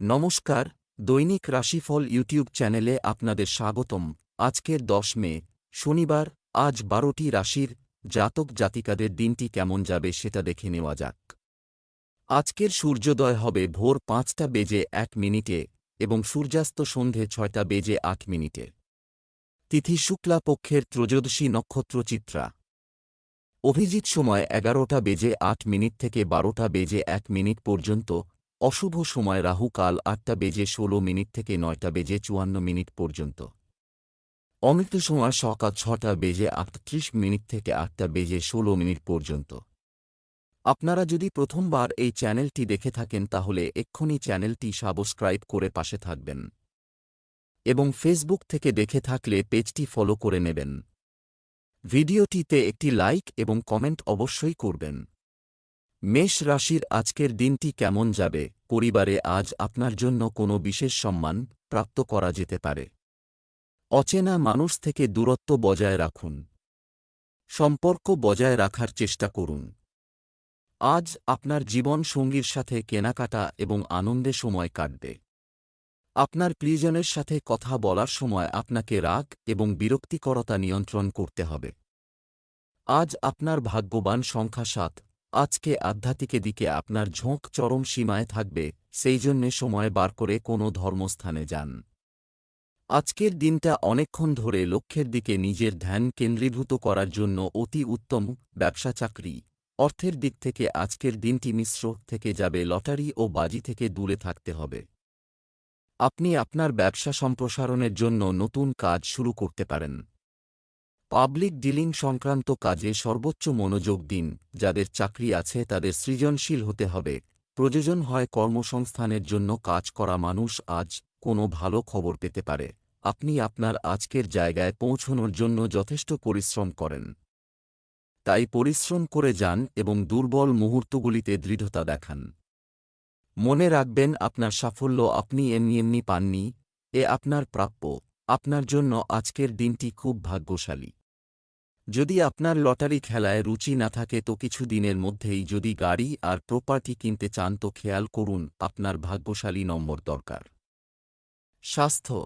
নমস্কার, দৈনিক রাশিফল ইউটিউব চ্যানেলে আপনাদের স্বাগতম। আজকের দশ মে, শনিবার, আজ বারোটি রাশির জাতক জাতিকাদের দিনটি কেমন যাবে সেটা দেখে নেওয়া যাক। আজকের সূর্যোদয় হবে ভোর পাঁচটা বেজে এক মিনিটে এবং সূর্যাস্ত সন্ধে ছয়টা বেজে আট মিনিটে। তিথি শুক্লা পক্ষের ত্রয়োদশী নক্ষত্র চিত্রা। অভিজিৎ সময় এগারোটা বেজে আট মিনিট থেকে বারোটা বেজে এক মিনিট পর্যন্ত অশুভ সময় রাহু কাল আটটা বেজে ষোলো মিনিট থেকে নয়টা বেজে চুয়ান্ন মিনিট পর্যন্ত। অমৃত সময় সকাল ছটা বেজে আটত্রিশ মিনিট থেকে আটটা বেজে ষোলো মিনিট পর্যন্ত। আপনারা যদি প্রথমবার এই চ্যানেলটি দেখে থাকেন তাহলে এক্ষুনি চ্যানেলটি সাবস্ক্রাইব করে পাশে থাকবেন। এবং ফেসবুক থেকে দেখে থাকলে পেজটি ফলো করে নেবেন। ভিডিওটিতে একটি লাইক এবং কমেন্ট অবশ্যই করবেন। মেষ রাশির আজকের দিনটি কেমন যাবে? পরিবারে আজ আপনার জন্য কোনো বিশেষ সম্মান প্রাপ্ত করা যেতে পারে। অচেনা মানুষ থেকে দূরত্ব বজায় রাখুন। সম্পর্ক বজায় রাখার চেষ্টা করুন। আজ আপনার জীবন সঙ্গীর সাথে কেনাকাটা এবং আনন্দে সময় কাটবে। আপনার প্রিয়জনের সাথে কথা বলার সময় আপনাকে রাগ এবং বিরক্তিকরতা নিয়ন্ত্রণ করতে হবে। আজ আপনার ভাগ্যবান সংখ্যা সাত। আজকে আধ্যাত্মিকে দিকে আপনার ঝোঁক চরম সীমায় থাকবে, সেই জন্যে সময় বার করে কোনো ধর্মস্থানে যান। আজকের দিনটা অনেকক্ষণ ধরে লক্ষ্যের দিকে নিজের ধ্যান কেন্দ্রীভূত করার জন্য অতি উত্তম ব্যবসা চাকরি। অর্থের দিক থেকে আজকের দিনটি মিশ্র থেকে যাবে, লটারি ও বাজি থেকে দূরে থাকতে হবে। আপনি আপনার ব্যবসা সম্প্রসারণের জন্য নতুন কাজ শুরু করতে পারেন। পাবলিক ডিলিং সংক্রান্ত কাজে সর্বোচ্চ মনোযোগ দিন, যাদের চাকরি আছে তাদের সৃজনশীল হতে হবে। প্রয়োজন হয় কর্মসংস্থানের জন্য কাজ করা মানুষ আজ কোনো ভালো খবর পেতে পারে। আপনি আপনার আজকের জায়গায় পৌঁছনোর জন্য যথেষ্ট পরিশ্রম করেন। তাই পরিশ্রম করে যান এবং দুর্বল মুহূর্তগুলিতে দৃঢ়তা দেখান। মনে রাখবেন আপনার সাফল্য আপনি এমনি এমনি পাননি, এ আপনার প্রাপ্য। আপনার জন্য আজকের দিনটি খুব ভাগ্যশালী। যদি আপনার লটারি খেলায় রুচি না থাকে তো কিছু দিনের মধ্যেই যদি গাড়ি আর প্রপার্টি কিনতে চান তো খেয়াল করুন, আপনার ভাগ্যশালী নম্বর দরকার। স্বাস্থ্য।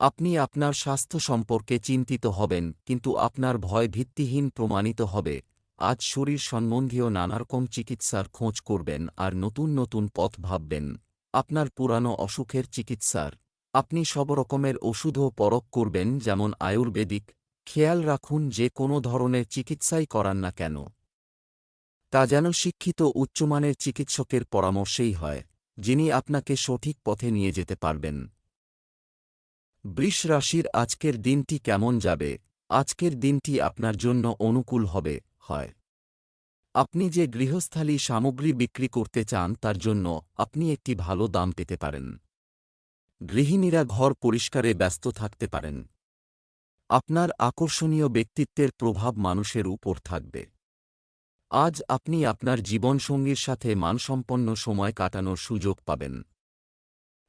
আপনি আপনার স্বাস্থ্য সম্পর্কে চিন্তিত হবেন, কিন্তু আপনার ভয় ভিত্তিহীন প্রমাণিত হবে। আজ শরীর সম্বন্ধীয় নানারকম চিকিৎসার খোঁজ করবেন আর নতুন নতুন পথ ভাববেন। আপনার পুরানো অসুখের চিকিৎসার। আপনি সব রকমের ওষুধও পরক করবেন, যেমন আয়ুর্বেদিক খেয়াল রাখুন যে কোনো ধরনের চিকিৎসাই করান না কেন। তা যেন শিক্ষিত উচ্চমানের চিকিৎসকের পরামর্শেই হয়, যিনি আপনাকে সঠিক পথে নিয়ে যেতে পারবেন। বৃষ রাশির আজকের দিনটি কেমন যাবে? আজকের দিনটি আপনার জন্য অনুকূল হবে, হয়। আপনি যে গৃহস্থালী সামগ্রী বিক্রি করতে চান তার জন্য আপনি একটি ভালো দাম পেতে পারেন। গৃহিণীরা ঘর পরিষ্কারে ব্যস্ত থাকতে পারেন। আপনার আকর্ষণীয় ব্যক্তিত্বের প্রভাব মানুষের উপর থাকবে। আজ আপনি আপনার জীবনসঙ্গীর সাথে মানসম্পন্ন সময় কাটানোর সুযোগ পাবেন।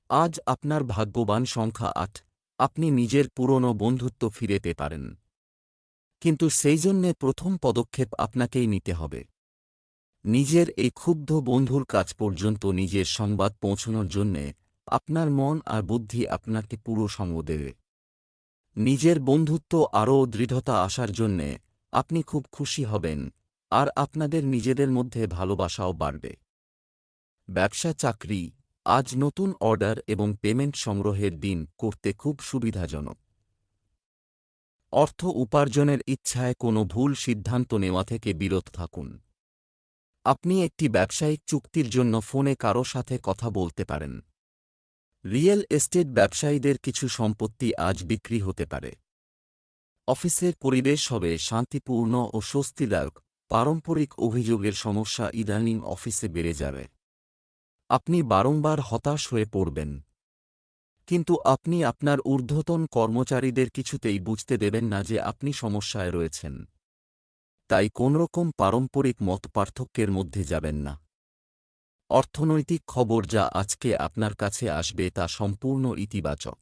আজ আপনার ভাগ্যবান সংখ্যা আট, আপনি নিজের পুরনো বন্ধুত্ব ফিরেতে পারেন। কিন্তু সেই জন্যে প্রথম পদক্ষেপ আপনাকেই নিতে হবে। নিজের এই ক্ষুব্ধ বন্ধুর কাজ পর্যন্ত নিজের সংবাদ পৌঁছনোর জন্যে আপনার মন আর বুদ্ধি আপনাকে পুরো সঙ্গ দেবে। নিজের বন্ধুত্ব আরও দৃঢ়তা আসার জন্যে আপনি খুব খুশি হবেন, আর আপনাদের নিজেদের মধ্যে ভালোবাসাও বাড়বে। ব্যবসা চাকরি, আজ নতুন অর্ডার এবং পেমেন্ট সংগ্রহের দিন করতে খুব সুবিধাজনক। অর্থ উপার্জনের ইচ্ছায় কোনো ভুল সিদ্ধান্ত নেওয়া থেকে বিরত থাকুন। আপনি একটি ব্যবসায়িক চুক্তির জন্য ফোনে কারও সাথে কথা বলতে পারেন। রিয়েল এস্টেট ব্যবসায়ীদের কিছু সম্পত্তি আজ বিক্রি হতে পারে। অফিসের পরিবেশ হবে শান্তিপূর্ণ ও স্বস্তিদায়ক। পারম্পরিক অভিযোগের সমস্যা ইদানিং অফিসে বেড়ে যাবে। আপনি বারংবার হতাশ হয়ে পড়বেন। কিন্তু আপনি আপনার ঊর্ধ্বতন কর্মচারীদের কিছুতেই বুঝতে দেবেন না যে আপনি সমস্যায় রয়েছেন। তাই কোনরকম পারম্পরিক মত পার্থক্যের মধ্যে যাবেন না। অর্থনৈতিক খবর যা আজকে আপনার কাছে আসবে তা সম্পূর্ণ ইতিবাচক।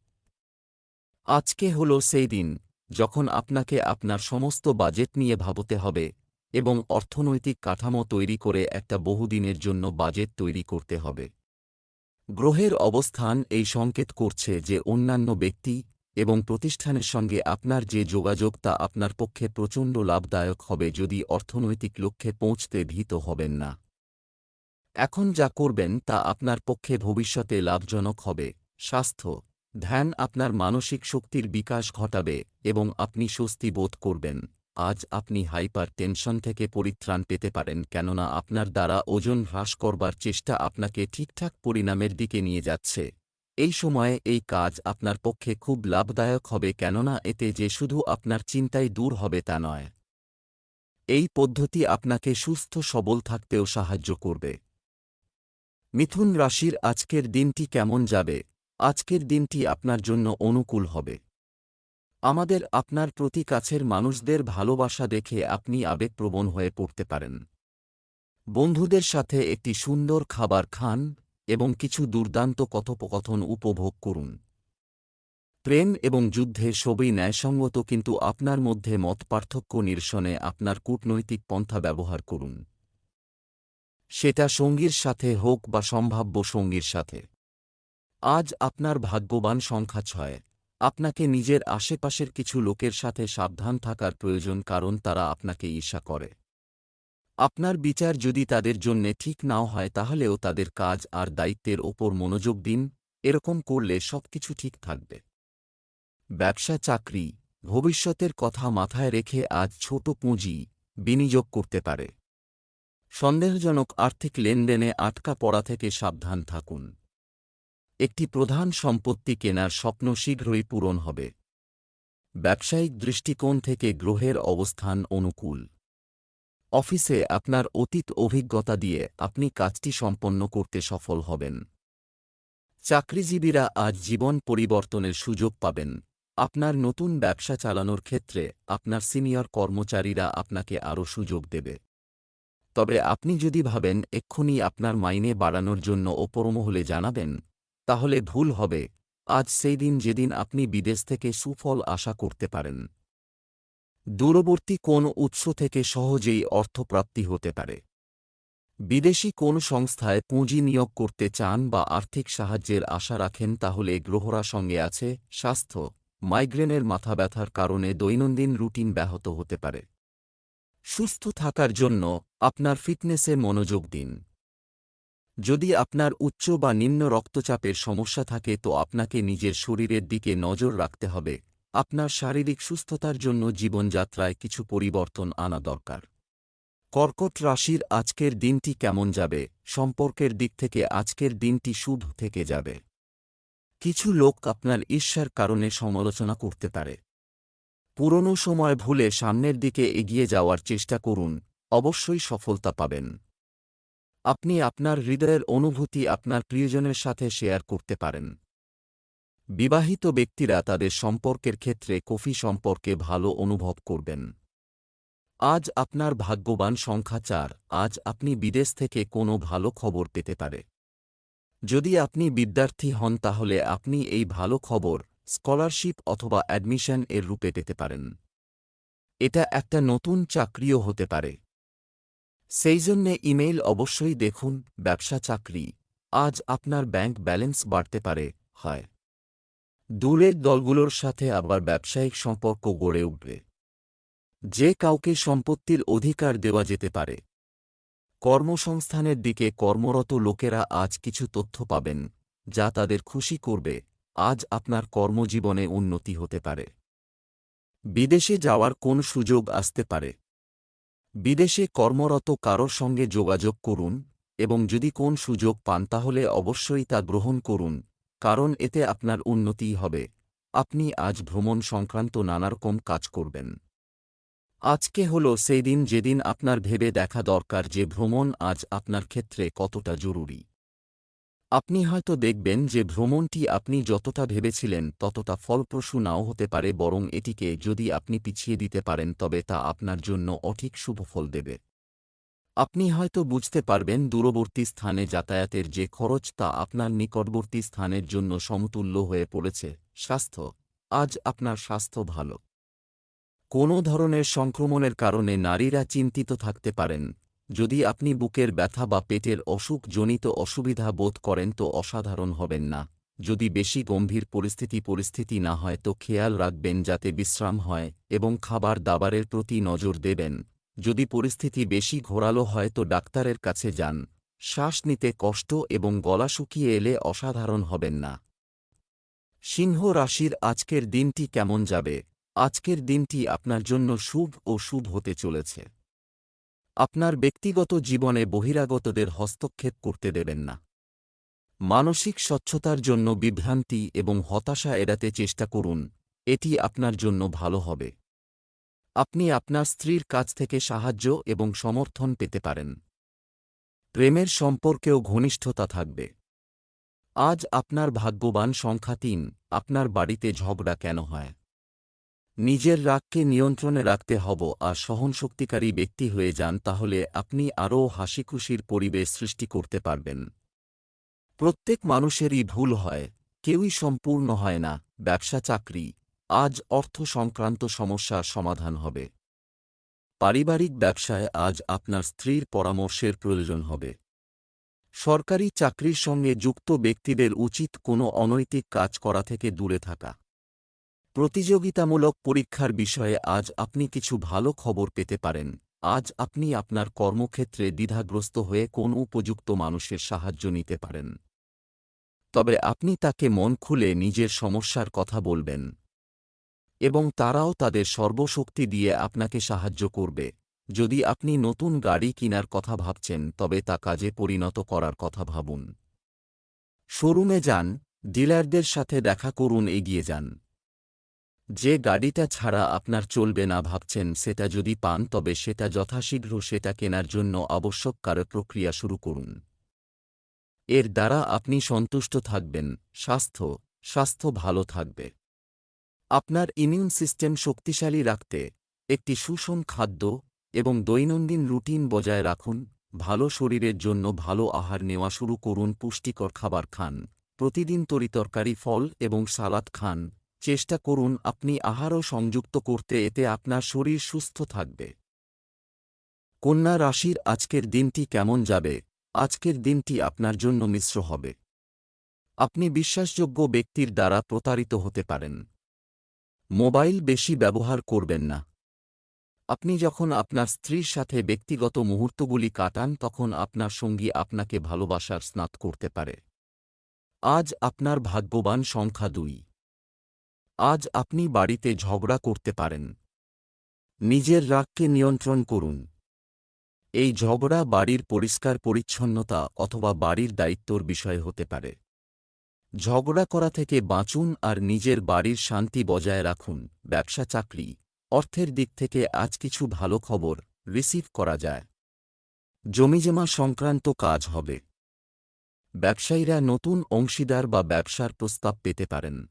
আজকে হল সেই দিন, যখন আপনাকে আপনার সমস্ত বাজেট নিয়ে ভাবতে হবে এবং অর্থনৈতিক কাঠামো তৈরি করে একটা বহুদিনের জন্য বাজেট তৈরি করতে হবে। গ্রহের অবস্থান এই সংকেত করছে যে অন্যান্য ব্যক্তি এবং প্রতিষ্ঠানের সঙ্গে আপনার যে যোগাযোগ তা আপনার পক্ষে প্রচণ্ড লাভদায়ক হবে যদি অর্থনৈতিক লক্ষ্যে পৌঁছতে ভীত হবেন না। এখন যা করবেন তা আপনার পক্ষে ভবিষ্যতে লাভজনক হবে। স্বাস্থ্য। ধ্যান আপনার মানসিক শক্তির বিকাশ ঘটাবে এবং আপনি স্বস্তি বোধ করবেন। আজ আপনি হাইপার টেনশন থেকে পরিত্রাণ পেতে পারেন কেননা আপনার দ্বারা ওজন হ্রাস করবার চেষ্টা আপনাকে ঠিকঠাক পরিণামের দিকে নিয়ে যাচ্ছে। এই সময়ে এই কাজ আপনার পক্ষে খুব লাভদায়ক হবে কেননা এতে যে শুধু আপনার চিন্তাই দূর হবে তা নয়। এই পদ্ধতি আপনাকে সুস্থ সবল থাকতেও সাহায্য করবে। মিথুন রাশির আজকের দিনটি কেমন যাবে? আজকের দিনটি আপনার জন্য অনুকূল হবে। আমাদের আপনার প্রতি কাছের মানুষদের ভালোবাসা দেখে আপনি আবেগপ্রবণ হয়ে পড়তে পারেন। বন্ধুদের সাথে একটি সুন্দর খাবার খান এবং কিছু দুর্দান্ত কথোপকথন উপভোগ করুন। প্রেম এবং যুদ্ধে সবই ন্যায়সঙ্গত কিন্তু আপনার মধ্যে মত পার্থক্য নিরসনে আপনার কূটনৈতিক পন্থা ব্যবহার করুন। সেটা সঙ্গীর সাথে হোক বা সম্ভাব্য সঙ্গীর সাথে। আজ আপনার ভাগ্যবান সংখ্যা ছয়। আপনাকে নিজের আশেপাশের কিছু লোকের সাথে সাবধান থাকার প্রয়োজন কারণ তারা আপনাকে ঈর্ষা করে। আপনার বিচার যদি তাদের জন্যে ঠিক নাও হয় তাহলেও তাদের কাজ আর দায়িত্বের ওপর মনোযোগ দিন, এরকম করলে সবকিছু ঠিক থাকবে। ব্যবসা চাকরি, ভবিষ্যতের কথা মাথায় রেখে আজ ছোট পুঁজি বিনিয়োগ করতে পারে। সন্দেহজনক আর্থিক লেনদেনে আটকা পড়া থেকে সাবধান থাকুন। একটি প্রধান সম্পত্তি কেনার স্বপ্ন শীঘ্রই পূরণ হবে। ব্যবসায়িক দৃষ্টিকোণ থেকে গ্রহের অবস্থান অনুকূল। অফিসে আপনার অতীত অভিজ্ঞতা দিয়ে আপনি কাজটি সম্পন্ন করতে সফল হবেন। চাকরিজীবীরা আজ জীবন পরিবর্তনের সুযোগ পাবেন। আপনার নতুন ব্যবসা চালানোর ক্ষেত্রে আপনার সিনিয়র কর্মচারীরা আপনাকে আরও সুযোগ দেবে। তবে আপনি যদি ভাবেন এক্ষুনি আপনার মাইনে বাড়ানোর জন্য ওপরমহলে জানাবেন, তাহলে ভুল হবে। আজ সেই দিন যেদিন আপনি বিদেশ থেকে সুফল আশা করতে পারেন। দূরবর্তী কোন উৎস থেকে সহজেই অর্থপ্রাপ্তি হতে পারে। বিদেশি কোন সংস্থায় পুঁজি নিয়োগ করতে চান বা আর্থিক সাহায্যের আশা রাখেন, তাহলে গ্রহরা সঙ্গে আছে। স্বাস্থ্য, মাইগ্রেনের মাথা ব্যথার কারণে দৈনন্দিন রুটিন ব্যাহত হতে পারে। সুস্থ থাকার জন্য আপনার ফিটনেসে মনোযোগ দিন। যদি আপনার উচ্চ বা নিম্ন রক্তচাপের সমস্যা থাকে তো আপনাকে নিজের শরীরের দিকে নজর রাখতে হবে। আপনার শারীরিক সুস্থতার জন্য জীবনযাত্রায় কিছু পরিবর্তন আনা দরকার। কর্কট রাশির আজকের দিনটি কেমন যাবে? সম্পর্কের দিক থেকে আজকের দিনটি শুভ থেকে যাবে। কিছু লোক আপনার ঈর্ষার কারণে সমালোচনা করতে পারে। পুরনো সময় ভুলে সামনের দিকে এগিয়ে যাওয়ার চেষ্টা করুন, অবশ্যই সফলতা পাবেন। আপনি আপনার হৃদয়ের অনুভূতি আপনার প্রিয়জনের সাথে শেয়ার করতে পারেন। বিবাহিত ব্যক্তিরা তাদের সম্পর্কের ক্ষেত্রে কফি সম্পর্কে ভালো অনুভব করবেন। আজ আপনার ভাগ্যবান সংখ্যা চার, আজ আপনি বিদেশ থেকে কোনো ভালো খবর পেতে পারে। যদি আপনি বিদ্যার্থী হন তাহলে আপনি এই ভালো খবর স্কলারশিপ অথবা অ্যাডমিশন এর রূপে পেতে পারেন। এটা একটা নতুন চাকরিও হতে পারে। সেই জন্যে ইমেইল অবশ্যই দেখুন, ব্যবসা চাকরি, আজ আপনার ব্যাংক ব্যালেন্স বাড়তে পারে, হয়। দূরের দলগুলোর সাথে আবার ব্যবসায়িক সম্পর্ক গড়ে উঠবে। যে কাউকে সম্পত্তির অধিকার দেওয়া যেতে পারে। কর্মসংস্থানের দিকে কর্মরত লোকেরা আজ কিছু তথ্য পাবেন, যা তাদের খুশি করবে। আজ আপনার কর্মজীবনে উন্নতি হতে পারে। বিদেশে যাওয়ার কোন সুযোগ আসতে পারে। বিদেশে কর্মরত কারোর সঙ্গে যোগাযোগ করুন এবং যদি কোন সুযোগ পান তাহলে অবশ্যই তা গ্রহণ করুন, কারণ এতে আপনার উন্নতিই হবে। আপনি আজ ভ্রমণ সংক্রান্ত নানারকম কাজ করবেন। আজকে হল সেই দিন যেদিন আপনার ভেবে দেখা দরকার যে ভ্রমণ আজ আপনার ক্ষেত্রে কতটা জরুরি। আপনি হয়তো দেখবেন যে ভ্রমণটি আপনি যতটা ভেবেছিলেন ততটা ফলপ্রসূ নাও হতে পারে বরং এটিকে যদি আপনি পিছিয়ে দিতে পারেন তবে তা আপনার জন্য অঠিক শুভফল দেবে। আপনি হয়তো বুঝতে পারবেন দূরবর্তী স্থানে যাতায়াতের যে খরচ তা আপনার নিকটবর্তী স্থানের জন্য সমতুল্য হয়ে পড়েছে। স্বাস্থ্য। আজ আপনার স্বাস্থ্য ভালো। কোনো ধরনের সংক্রমণের কারণে নারীরা চিন্তিত থাকতে পারেন। যদি আপনি বুকের ব্যথা বা পেটের অসুখজনিত অসুবিধা বোধ করেন তো অসাধারণ হবেন না। যদি বেশি গম্ভীর পরিস্থিতি পরিস্থিতি না হয় তো খেয়াল রাখবেন যাতে বিশ্রাম হয় এবং খাবার দাবারের প্রতি নজর দেবেন। যদি পরিস্থিতি বেশি ঘোরালো হয় তো ডাক্তারের কাছে যান। শ্বাস নিতে কষ্ট এবং গলা শুকিয়ে এলে অসাধারণ হবেন না। সিংহ রাশির আজকের দিনটি কেমন যাবে? আজকের দিনটি আপনার জন্য শুভ ও শুভ হতে চলেছে। আপনার ব্যক্তিগত জীবনে বহিরাগতদের হস্তক্ষেপ করতে দেবেন না। মানসিক স্বচ্ছতার জন্য বিভ্রান্তি এবং হতাশা এড়াতে চেষ্টা করুন, এটি আপনার জন্য ভালো হবে। আপনি আপনার স্ত্রীর কাছ থেকে সাহায্য এবং সমর্থন পেতে পারেন। প্রেমের সম্পর্কেও ঘনিষ্ঠতা থাকবে। আজ আপনার ভাগ্যবান সংখ্যা তিন, আপনার বাড়িতে ঝগড়া কেন হয়? নিজের রাগকে নিয়ন্ত্রণে রাখতে হব আর সহনশক্তিকারী ব্যক্তি হয়ে যান তাহলে আপনি আরও হাসিখুশির পরিবেশ সৃষ্টি করতে পারবেন। প্রত্যেক মানুষেরই ভুল হয়, কেউই সম্পূর্ণ হয় না, ব্যবসা চাকরি, আজ অর্থ সংক্রান্ত সমস্যার সমাধান হবে। পারিবারিক ব্যবসায় আজ আপনার স্ত্রীর পরামর্শের প্রয়োজন হবে। সরকারি চাকরির সঙ্গে যুক্ত ব্যক্তিদের উচিত কোনো অনৈতিক কাজ করা থেকে দূরে থাকা। প্রতিযোগিতামূলক পরীক্ষার বিষয়ে আজ আপনি কিছু ভালো খবর পেতে পারেন। আজ আপনি আপনার কর্মক্ষেত্রে দ্বিধাগ্রস্ত হয়ে কোন উপযুক্ত মানুষের সাহায্য নিতে পারেন। তবে আপনি তাকে মন খুলে নিজের সমস্যার কথা বলবেন। এবং তারাও তাদের সর্বশক্তি দিয়ে আপনাকে সাহায্য করবে। যদি আপনি নতুন গাড়ি কিনার কথা ভাবছেন, তবে তা কাজে পরিণত করার কথা ভাবুন। শোরুমে যান, ডিলারদের সাথে দেখা করুন, এগিয়ে যান। যে গাড়িটা ছাড়া আপনার চলবে না ভাবছেন সেটা যদি পান তবে সেটা যথাশীঘ্র সেটা কেনার জন্য আবশ্যক কারও প্রক্রিয়া শুরু করুন। এর দ্বারা আপনি সন্তুষ্ট থাকবেন, স্বাস্থ্য স্বাস্থ্য ভালো থাকবে। আপনার ইমিউন সিস্টেম শক্তিশালী রাখতে একটি সুষম খাদ্য এবং দৈনন্দিন রুটিন বজায় রাখুন, ভালো শরীরের জন্য ভালো আহার নেওয়া শুরু করুন, পুষ্টিকর খাবার খান, প্রতিদিন তরিতরকারি ফল এবং সালাদ খান চেষ্টা করুন আপনি আহারও সংযুক্ত করতে, এতে আপনার শরীর সুস্থ থাকবে। কন্যা রাশির আজকের দিনটি কেমন যাবে? আজকের দিনটি আপনার জন্য মিশ্র হবে। আপনি বিশ্বাসযোগ্য ব্যক্তির দ্বারা প্রতারিত হতে পারেন। মোবাইল বেশি ব্যবহার করবেন না। আপনি যখন আপনার স্ত্রীর সাথে ব্যক্তিগত মুহূর্তগুলি কাটান, তখন আপনার সঙ্গী আপনাকে ভালোবাসার স্নাত করতে পারে। আজ আপনার ভাগ্যবান সংখ্যা দুই। আজ আপনি বাড়িতে ঝগড়া করতে পারেন। নিজের রাগকে নিয়ন্ত্রণ করুন। এই ঝগড়া বাড়ির পরিষ্কার পরিচ্ছন্নতা অথবা বাড়ির দায়িত্বর বিষয় হতে পারে। ঝগড়া করা থেকে বাঁচুন আর নিজের বাড়ির শান্তি বজায় রাখুন, ব্যবসা, চাকরি, অর্থের দিক থেকে আজ কিছু ভালো খবর রিসিভ করা যায়। জমিজমা সংক্রান্ত কাজ হবে। ব্যবসায়ীরা নতুন অংশীদার বা ব্যবসার প্রস্তাব পেতে পারেন।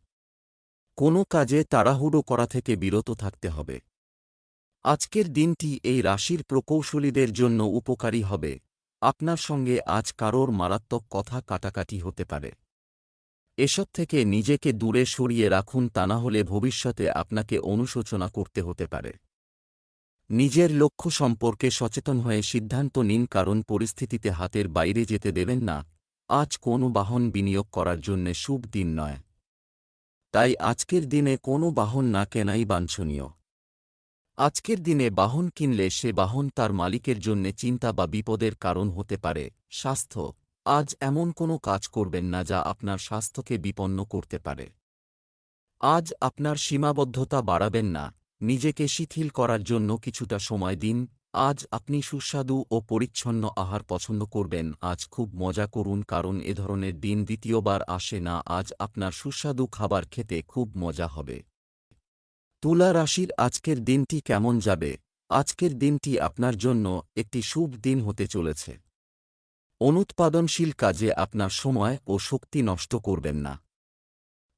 কোনো কাজে তাড়াহুড়ো করা থেকে বিরত থাকতে হবে। আজকের দিনটি এই রাশির প্রকৌশলীদের জন্য উপকারী হবে। আপনার সঙ্গে আজ কারোর মারাত্মক কথা কাটাকাটি হতে পারে। এসব থেকে নিজেকে দূরে সরিয়ে রাখুন তা না হলে ভবিষ্যতে আপনাকে অনুশোচনা করতে হতে পারে। নিজের লক্ষ্য সম্পর্কে সচেতন হয়ে সিদ্ধান্ত নিন, কারণ পরিস্থিতিতে হাতের বাইরে যেতে দেবেন না। আজ কোনো বাহন বিনিয়োগ করার জন্যে শুভ দিন নয়। তাই আজকের দিনে কোনো বাহন না কেনাই বাঞ্ছনীয়। আজকের দিনে বাহন কিনলে সে বাহন তার মালিকের জন্যে চিন্তা বা বিপদের কারণ হতে পারে। স্বাস্থ্য। আজ এমন কোনো কাজ করবেন না যা আপনার স্বাস্থ্যকে বিপন্ন করতে পারে। আজ আপনার সীমাবদ্ধতা বাড়াবেন না। নিজেকে শিথিল করার জন্য কিছুটা সময় দিন। আজ আপনি সুস্বাদু ও পরিচ্ছন্ন আহার পছন্দ করবেন। আজ খুব মজা করুন কারণ এ ধরনের দিন দ্বিতীয়বার আসে না। আজ আপনার সুস্বাদু খাবার খেতে খুব মজা হবে। তুলা রাশির আজকের দিনটি কেমন যাবে? আজকের দিনটি আপনার জন্য একটি শুভ দিন হতে চলেছে। অনুৎপাদনশীল কাজে আপনার সময় ও শক্তি নষ্ট করবেন না।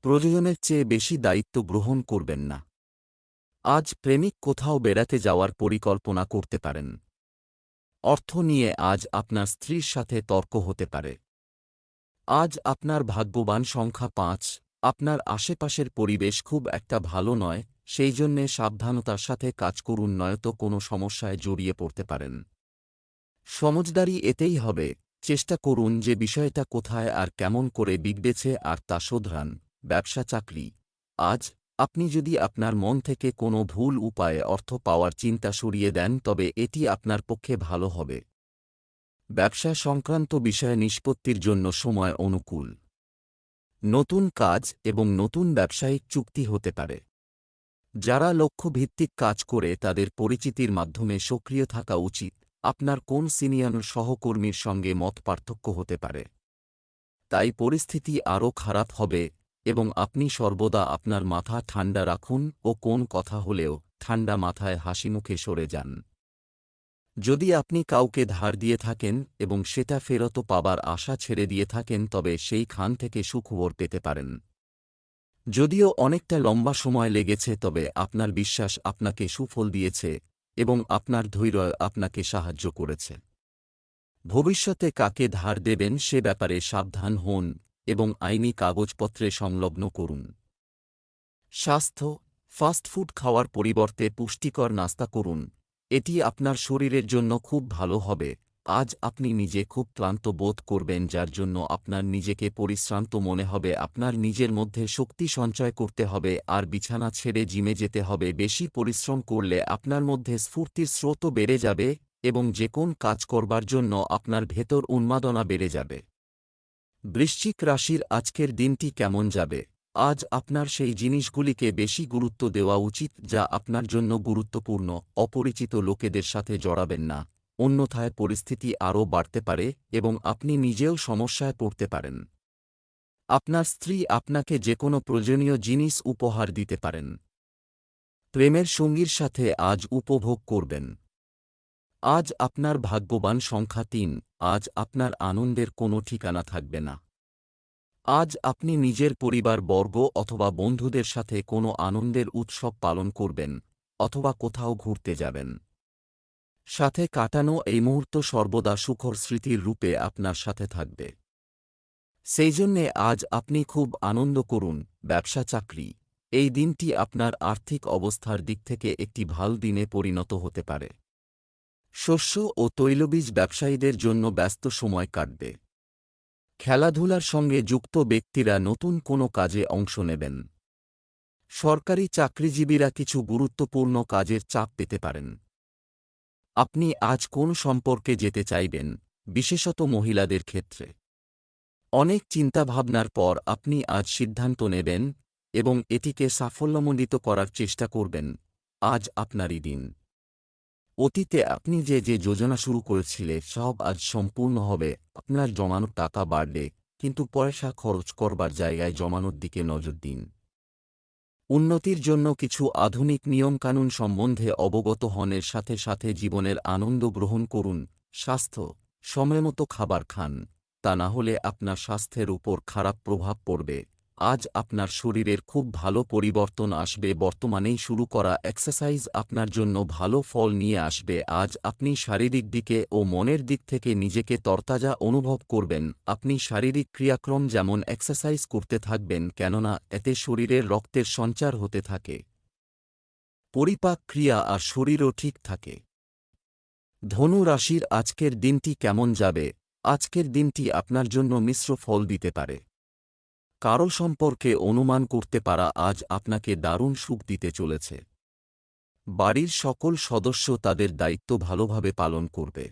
প্রয়োজনের চেয়ে বেশি দায়িত্ব গ্রহণ করবেন না। আজ প্রেমিক কোথাও বেড়াতে যাওয়ার পরিকল্পনা করতে পারেন। অর্থ নিয়ে আজ আপনার স্ত্রীর সাথে তর্ক হতে পারে। আজ আপনার ভাগ্যবান সংখ্যা পাঁচ, আপনার আশেপাশের পরিবেশ খুব একটা ভালো নয়, সেই জন্যে সাবধানতার সাথে কাজ করুন, নয়তো কোনো সমস্যায় জড়িয়ে পড়তে পারেন। সমজদারি এতেই হবে, চেষ্টা করুন যে বিষয়টা কোথায় আর কেমন করে বিগড়েছে আর তা শোধরান ব্যবসা চাকরি আজ আপনি যদি আপনার মন থেকে কোনো ভুল উপায়ে অর্থ পাওয়ার চিন্তা সরিয়ে দেন, তবে এটি আপনার পক্ষে ভালো হবে। ব্যবসা সংক্রান্ত বিষয়ে নিষ্পত্তির জন্য সময় অনুকূল। নতুন কাজ এবং নতুন ব্যবসায়িক চুক্তি হতে পারে। যারা লক্ষ্যভিত্তিক কাজ করে, তাদের পরিচিতির মাধ্যমে সক্রিয় থাকা উচিত। আপনার কোন সিনিয়র সহকর্মীর সঙ্গে মত পার্থক্য হতে পারে? তাই পরিস্থিতি আরও খারাপ হবে। এবং আপনি সর্বদা আপনার মাথা ঠান্ডা রাখুন ও কোন কথা হলেও ঠান্ডা মাথায় হাসিমুখে সরে যান। যদি আপনি কাউকে ধার দিয়ে থাকেন এবং সেটা ফেরত পাবার আশা ছেড়ে দিয়ে থাকেন, তবে সেই খান থেকে সুখবর পেতে পারেন। যদিও অনেকটা লম্বা সময় লেগেছে, তবে আপনার বিশ্বাস আপনাকে সুফল দিয়েছে এবং আপনার ধৈর্য আপনাকে সাহায্য করেছে। ভবিষ্যতে কাকে ধার দেবেন সে ব্যাপারে সাবধান হন এবং আইনি কাগজপত্রে সংলগ্ন করুন। স্বাস্থ্য ফাস্টফুড খাওয়ার পরিবর্তে পুষ্টিকর নাস্তা করুন। এটি আপনার শরীরের জন্য খুব ভালো হবে। আজ আপনি নিজে খুব ক্লান্ত বোধ করবেন, যার জন্য আপনার নিজেকে পরিশ্রান্ত মনে হবে। আপনার নিজের মধ্যে শক্তি সঞ্চয় করতে হবে, আর বিছানা ছেড়ে জিমে যেতে হবে। বেশি পরিশ্রম করলে আপনার মধ্যে স্ফূর্তির স্রোতও বেড়ে যাবে এবং যে কোন কাজ করবার জন্য আপনার ভেতর উন্মাদনা বেড়ে যাবে। বৃশ্চিক রাশির আজকের দিনটি কেমন যাবে? আজ আপনার সেই জিনিসগুলিকে বেশি গুরুত্ব দেওয়া উচিত যা আপনার জন্য গুরুত্বপূর্ণ, অপরিচিত লোকেদের সাথে জড়াবেন না। অন্যথায় পরিস্থিতি আরও বাড়তে পারে এবং আপনি নিজেও সমস্যায় পড়তে পারেন। আপনার স্ত্রী আপনাকে যে কোনো প্রয়োজনীয় জিনিস উপহার দিতে পারেন। প্রেমের সঙ্গীর সাথে আজ উপভোগ করবেন। আজ আপনার ভাগ্যবান সংখ্যা তিন। আজ আপনার আনন্দের কোনো ঠিকানা থাকবে না। আজ আপনি নিজের পরিবার, বর্গ অথবা বন্ধুদের সাথে কোনো আনন্দের উৎসব পালন করবেন অথবা কোথাও ঘুরতে যাবেন। সাথে কাটানো এই মুহূর্ত সর্বদা সুখর স্মৃতির রূপে আপনার সাথে থাকবে। সেই জন্যে আজ আপনি খুব আনন্দ করুন, ব্যবসা, চাকরি। এই দিনটি আপনার আর্থিক অবস্থার দিক থেকে একটি ভালো দিনে পরিণত হতে পারে। শস্য ও তৈলবীজ ব্যবসায়ীদের জন্য ব্যস্ত সময় কাটবে। খেলাধুলার সঙ্গে যুক্ত ব্যক্তিরা নতুন কোনো কাজে অংশ নেবেন। সরকারি চাকরিজীবীরা কিছু গুরুত্বপূর্ণ কাজের চাপ পেতে পারেন। আপনি আজ কোন সম্পর্কে যেতে চাইবেন, বিশেষত মহিলাদের ক্ষেত্রে? অনেক চিন্তাভাবনার পর আপনি আজ সিদ্ধান্ত নেবেন এবং এটিকে সাফল্যমণ্ডিত করার চেষ্টা করবেন। আজ আপনারই দিন। অতীতে আপনি যে যে যোজনা শুরু করেছিলে, সব আজ সম্পূর্ণ হবে, আপনার জমানো টাকা বাড়বে, কিন্তু পয়সা খরচ করবার জায়গায় জমানোর দিকে নজর দিন। উন্নতির জন্য কিছু আধুনিক নিয়মকানুন সম্বন্ধে অবগত হনের সাথে সাথে জীবনের আনন্দ গ্রহণ করুন, স্বাস্থ্য সময়মতো খাবার খান, তা না হলে আপনার স্বাস্থ্যের উপর খারাপ প্রভাব পড়বে। আজ আপনার শরীরের খুব ভালো পরিবর্তন আসবে, বর্তমানেই শুরু করা এক্সারসাইজ আপনার জন্য ভালো ফল নিয়ে আসবে। আজ আপনি শারীরিক দিকে ও মনের দিক থেকে নিজেকে তরতাজা অনুভব করবেন। আপনি শারীরিক ক্রিয়াক্রম যেমন এক্সারসাইজ করতে থাকবেন, কেননা এতে শরীরের রক্তের সঞ্চার হতে থাকে। পরিপাক ক্রিয়া আর শরীরও ঠিক থাকে। ধনু রাশির আজকের দিনটি কেমন যাবে? আজকের দিনটি আপনার জন্য মিশ্র ফল দিতে পারে। কারও সম্পর্কে অনুমান করতে পারা আজ আপনাকে দারুণ সুখ দিতে চলেছে। বাড়ির সকল সদস্য তাদের দায়িত্ব ভালোভাবে পালন করবে।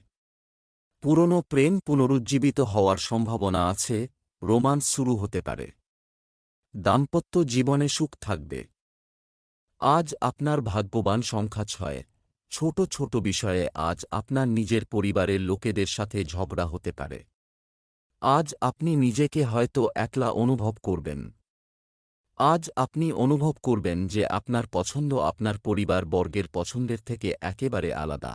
পুরনো প্রেম পুনরুজ্জীবিত হওয়ার সম্ভাবনা আছে, রোমান্স শুরু হতে পারে। দাম্পত্য জীবনে সুখ থাকবে। আজ আপনার ভাগ্যবান সংখ্যা ছয়। ছোট ছোট বিষয়ে আজ আপনার নিজের পরিবারের লোকেদের সাথে ঝগড়া হতে পারে। আজ আপনি নিজেকে হয়তো একলা অনুভব করবেন। আজ আপনি অনুভব করবেন যে আপনার পছন্দ আপনার পরিবার বর্গের পছন্দের থেকে একেবারে আলাদা।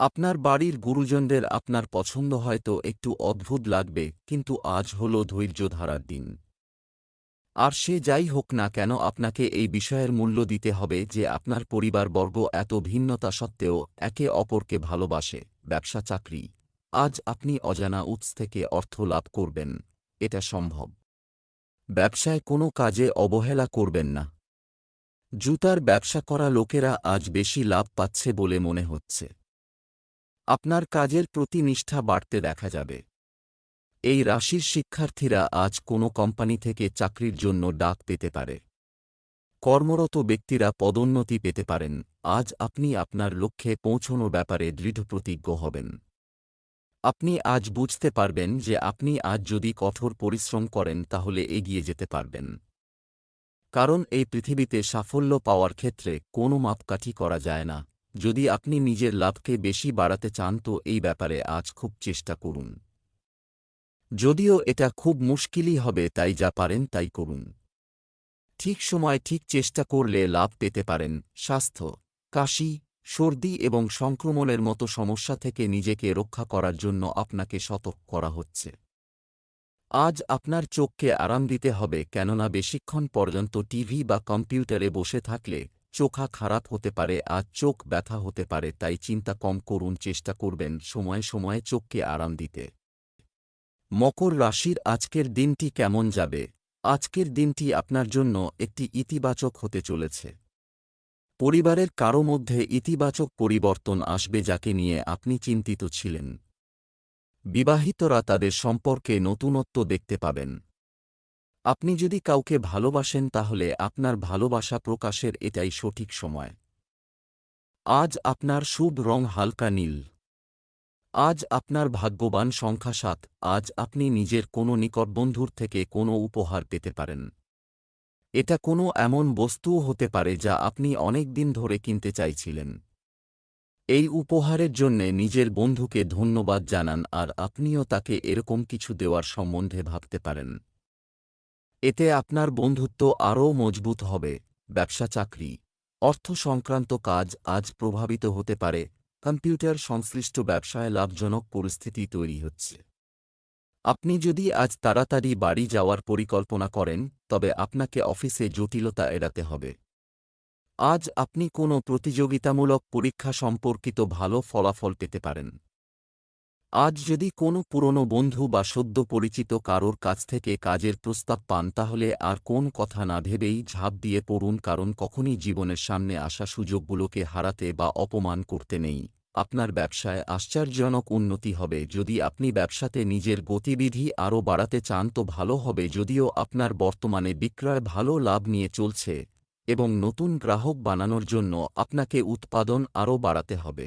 আপনার বাড়ির গুরুজনদের আপনার পছন্দ হয়তো একটু অদ্ভুত লাগবে, কিন্তু আজ হল ধৈর্য ধারার দিন। আর সে যাই হোক না কেন আপনাকে এই বিষয়ের মূল্য দিতে হবে যে আপনার পরিবারবর্গ এত ভিন্নতা সত্ত্বেও একে অপরকে ভালোবাসে ব্যবসা চাকরি আজ আপনি অজানা উৎস থেকে অর্থ লাভ করবেন, এটা সম্ভব। ব্যবসায় কোনো কাজে অবহেলা করবেন না। জুতার ব্যবসা করা লোকেরা আজ বেশি লাভ পাচ্ছে বলে মনে হচ্ছে। আপনার কাজের প্রতি নিষ্ঠা বাড়তে দেখা যাবে। এই রাশির শিক্ষার্থীরা আজ কোনো কোম্পানি থেকে চাকরির জন্য ডাক পেতে পারে। কর্মরত ব্যক্তিরা পদোন্নতি পেতে পারেন। আজ আপনি আপনার লক্ষ্যে পৌঁছনো ব্যাপারে দৃঢ়প্রতিজ্ঞ হবেন। আপনি আজ বুঝতে পারবেন যে আপনি আজ যদি কঠোর পরিশ্রম করেন তাহলে এগিয়ে যেতে পারবেন। কারণ এই পৃথিবীতে সাফল্য পাওয়ার ক্ষেত্রে কোনো মাপকাঠি করা যায় না। যদি আপনি নিজের লাভকে বেশি বাড়াতে চান তো এই ব্যাপারে আজ খুব চেষ্টা করুন। যদিও এটা খুব মুশকিলই হবে তাই যা পারেন তাই করুন। ঠিক সময় ঠিক চেষ্টা করলে লাভ পেতে পারেন। স্বাস্থ্য, কাশি সর্দি এবং সংক্রমণের মতো সমস্যা থেকে নিজেকে রক্ষা করার জন্য আপনাকে সতর্ক করা হচ্ছে। আজ আপনার চোখকে আরাম দিতে হবে, কেননা বেশিক্ষণ পর্যন্ত টিভি বা কম্পিউটারে বসে থাকলে চোখা খারাপ হতে পারে, আর চোখ ব্যথা হতে পারে, তাই চিন্তা কম করুন, চেষ্টা করবেন সময়ে সময়ে চোখকে আরাম দিতে। মকর রাশির আজকের দিনটি কেমন যাবে? আজকের দিনটি আপনার জন্য একটি ইতিবাচক হতে চলেছে। পরিবারের কারও মধ্যে ইতিবাচক পরিবর্তন আসবে যাকে নিয়ে আপনি চিন্তিত ছিলেন। বিবাহিতরা তাদের সম্পর্কে নতুনত্ব দেখতে পাবেন। আপনি যদি কাউকে ভালোবাসেন তাহলে আপনার ভালোবাসা প্রকাশের এটাই সঠিক সময়। আজ আপনার শুভ রং হালকা নীল। আজ আপনার ভাগ্যবান সংখ্যা সাত। আজ আপনি নিজের কোনো নিকট বন্ধুর থেকে কোনো উপহার পেতে পারেন। এটা কোনো এমন বস্তুও হতে পারে যা আপনি অনেক দিন ধরে কিনতে চাইছিলেন। এই উপহারের জন্যে নিজের বন্ধুকে ধন্যবাদ জানান আর আপনিও তাকে এরকম কিছু দেওয়ার সম্বন্ধে ভাবতে পারেন। এতে আপনার বন্ধুত্ব আরও মজবুত হবে। ব্যবসা চাকরি, অর্থ সংক্রান্ত কাজ আজ প্রভাবিত হতে পারে। কম্পিউটার সংশ্লিষ্ট ব্যবসায় লাভজনক পরিস্থিতি তৈরি হচ্ছে। আপনি যদি আজ তাড়াতাড়ি বাড়ি যাওয়ার পরিকল্পনা করেন, তবে আপনাকে অফিসে জটিলতা এড়াতে হবে। আজ আপনি কোনো প্রতিযোগিতামূলক পরীক্ষা সম্পর্কিত ভালো ফলাফল পেতে পারেন। আজ যদি কোনো পুরনো বন্ধু বা সদ্য পরিচিত কারোর কাছ থেকে কাজের প্রস্তাব পান, তাহলে আর কোন কথা না ভেবেই ঝাঁপ দিয়ে পড়ুন, কারণ কখনই জীবনের সামনে আসা সুযোগগুলোকে হারাতে বা অপমান করতে নেই। আপনার ব্যবসায় আশ্চর্যজনক উন্নতি হবে। যদি আপনি ব্যবসাতে নিজের গতিবিধি আরও বাড়াতে চান তো ভালো হবে যদিও আপনার বর্তমানে বিক্রয় ভালো লাভ নিয়ে চলছে এবং নতুন গ্রাহক বানানোর জন্য আপনাকে উৎপাদন আরও বাড়াতে হবে।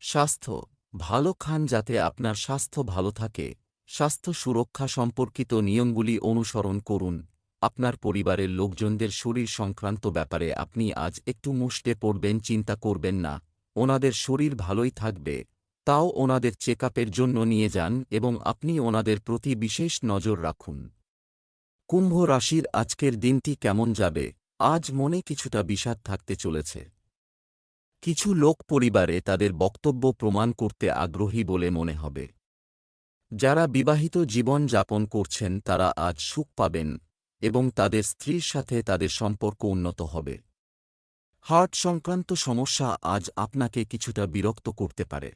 স্বাস্থ্য। ভালো খান যাতে আপনার স্বাস্থ্য ভালো থাকে। স্বাস্থ্য সুরক্ষা সম্পর্কিত নিয়মগুলি অনুসরণ করুন। আপনার পরিবারের লোকজনদের শরীর সংক্রান্ত ব্যাপারে আপনি আজ একটু মুষ্টে পড়বেন, চিন্তা করবেন না। ওনাদের শরীর ভালোই থাকবে, তাও ওনাদের চেক জন্য নিয়ে যান এবং আপনি ওনাদের প্রতি বিশেষ নজর রাখুন। কুম্ভ রাশির আজকের দিনটি কেমন যাবে? আজ মনে কিছুটা বিষাদ থাকতে চলেছে। কিছু লোক পরিবারে তাদের বক্তব্য প্রমাণ করতে আগ্রহী বলে মনে হবে। যারা বিবাহিত জীবন যাপন করছেন তারা আজ সুখ পাবেন এবং তাদের স্ত্রীর সাথে তাদের সম্পর্ক উন্নত হবে। হার্ট সংক্রান্ত সমস্যা আজ আপনাকে কিছুটা বিরক্ত করতে পারে।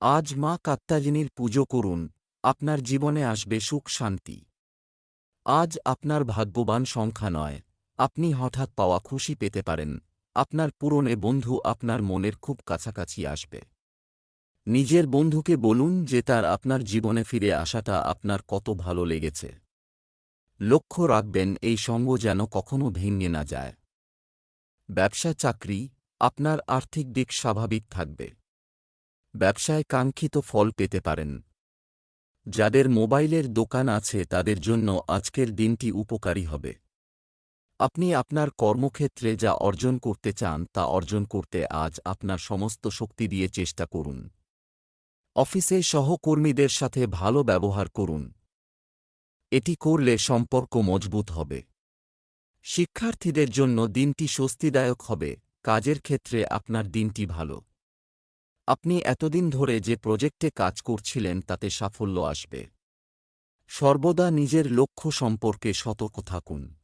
আজ মা কাত্তাজিনীর পুজো করুন, আপনার জীবনে আসবে সুখ শান্তি। আজ আপনার ভাগ্যবান সংখ্যা নয়, আপনি হঠাৎ পাওয়া খুশি পেতে পারেন, আপনার পুরনে বন্ধু আপনার মনের খুব কাছাকাছি আসবে। নিজের বন্ধুকে বলুন যে তার আপনার জীবনে ফিরে আসাটা আপনার কত ভালো লেগেছে। লক্ষ্য রাখবেন, এই সঙ্গ যেন কখনো ভেঙে না যায়। ব্যবসা চাকরি আপনার আর্থিক দিক স্বাভাবিক থাকবে। ব্যবসায় কাঙ্ক্ষিত ফল পেতে পারেন। যাদের মোবাইলের দোকান আছে তাদের জন্য আজকের দিনটি উপকারী হবে। আপনি আপনার কর্মক্ষেত্রে যা অর্জন করতে চান তা অর্জন করতে আজ আপনার সমস্ত শক্তি দিয়ে চেষ্টা করুন। অফিসে সহকর্মীদের সাথে ভালো ব্যবহার করুন। এটি করলে সম্পর্ক মজবুত হবে। শিক্ষার্থীদের জন্য দিনটি স্বস্তিদায়ক হবে। কাজের ক্ষেত্রে আপনার দিনটি ভালো। আপনি এতদিন ধরে যে প্রজেক্টে কাজ করছিলেন তাতে সাফল্য আসবে। সর্বদা নিজের লক্ষ্য সম্পর্কে সতর্ক থাকুন।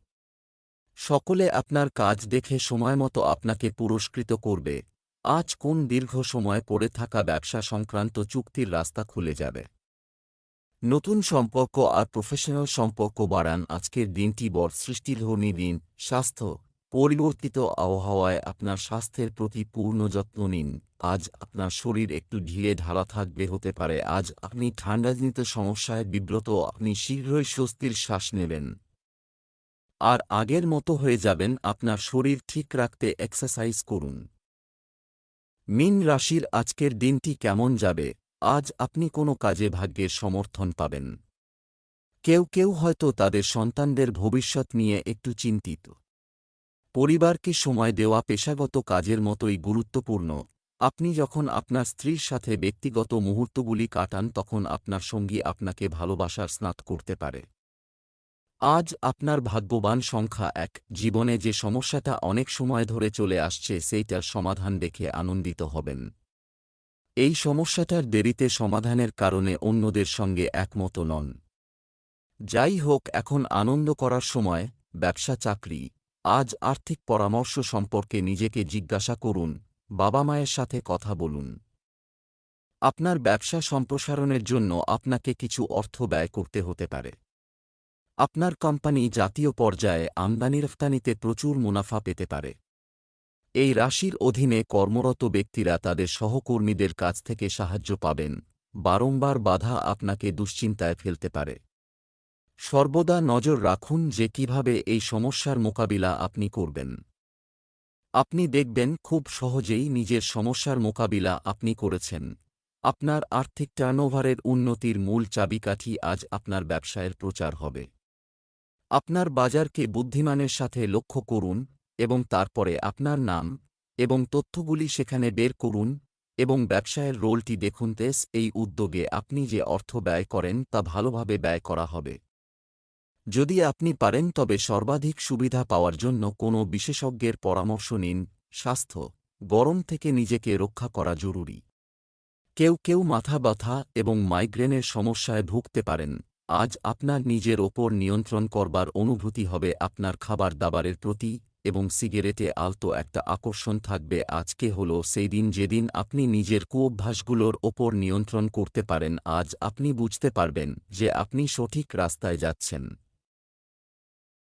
সকলে আপনার কাজ দেখে সময়মতো আপনাকে পুরস্কৃত করবে। আজ কোন দীর্ঘ সময় পড়ে থাকা ব্যবসা সংক্রান্ত চুক্তির রাস্তা খুলে যাবে। নতুন সম্পর্ক আর প্রফেশনাল সম্পর্ক বাড়ান। আজকের দিনটি বর সৃষ্টিধর্মী দিন। স্বাস্থ্য, পরিবর্তিত আবহাওয়ায় আপনার স্বাস্থ্যের প্রতি পূর্ণ যত্ন নিন। আজ আপনার শরীর একটু ঢিলে ঢালা থাকবে হতে পারে। আজ আপনি ঠান্ডাজনিত সমস্যায় বিব্রত, আপনি শীঘ্রই স্বস্তির শ্বাস নেবেন। আর আগের মতো হয়ে যাবেন, আপনার শরীর ঠিক রাখতে এক্সারসাইজ করুন। মিন রাশির আজকের দিনটি কেমন যাবে? আজ আপনি কোনো কাজে ভাগ্যের সমর্থন পাবেন। কেউ কেউ হয়তো তাদের সন্তানদের ভবিষ্যৎ নিয়ে একটু চিন্তিত। পরিবারকে সময় দেওয়া পেশাগত কাজের মতোই গুরুত্বপূর্ণ। আপনি যখন আপনার স্ত্রীর সাথে ব্যক্তিগত মুহূর্তগুলি কাটান, তখন আপনার সঙ্গী আপনাকে ভালোবাসার স্নাত করতে পারে। আজ আপনার ভাগ্যবান সংখ্যা এক। জীবনে যে সমস্যাটা অনেক সময় ধরে চলে আসছে, সেইটার সমাধান দেখে আনন্দিত হবেন। এই সমস্যাটার দেরিতে সমাধানের কারণে অন্যদের সঙ্গে একমত নন। যাই হোক, এখন আনন্দ করার সময়, ব্যবসা চাকরি। আজ আর্থিক পরামর্শ সম্পর্কে নিজেকে জিজ্ঞাসা করুন, বাবা মায়ের সাথে কথা বলুন। আপনার ব্যবসা সম্প্রসারণের জন্য আপনাকে কিছু অর্থ ব্যয় করতে হতে পারে। আপনার কোম্পানি জাতীয় পর্যায়ে আমদানি রফতানিতে প্রচুর মুনাফা পেতে পারে। এই রাশির অধীনে কর্মরত ব্যক্তিরা তাদের সহকর্মীদের কাছ থেকে সাহায্য পাবেন। বারংবার বাধা আপনাকে দুশ্চিন্তায় ফেলতে পারে। সর্বদা নজর রাখুন যে কীভাবে এই সমস্যার মোকাবিলা আপনি করবেন। আপনি দেখবেন খুব সহজেই নিজের সমস্যার মোকাবিলা আপনি করেছেন। আপনার আর্থিক টার্নওভারের উন্নতির মূল চাবিকাঠি আজ আপনার ব্যবসায়ের প্রচার হবে। আপনার বাজারকে বুদ্ধিমানের সাথে লক্ষ্য করুন এবং তারপরে আপনার নাম এবং তথ্যগুলি সেখানে বের করুন এবং ব্যবসায়ের রোলটি দেখুন। তেস, এই উদ্যোগে আপনি যে অর্থ ব্যয় করেন তা ভালোভাবে ব্যয় করা হবে। যদি আপনি পারেন, তবে সর্বাধিক সুবিধা পাওয়ার জন্য কোনো বিশেষজ্ঞের পরামর্শ নিন। স্বাস্থ্য, গরম থেকে নিজেকে রক্ষা করা জরুরি। কেউ কেউ মাথা ব্যথা এবং মাইগ্রেনের সমস্যায় ভুগতে পারেন। আজ আপনার নিজের ওপর নিয়ন্ত্রণ করবার অনুভূতি হবে আপনার খাবার দাবারের প্রতি। এবং সিগারেটে আলতো একটা আকর্ষণ থাকবে। আজকে হল সেই দিন যেদিন আপনি নিজের কুঅভ্যাসগুলোর ওপর নিয়ন্ত্রণ করতে পারেন। আজ আপনি বুঝতে পারবেন যে আপনি সঠিক রাস্তায় যাচ্ছেন।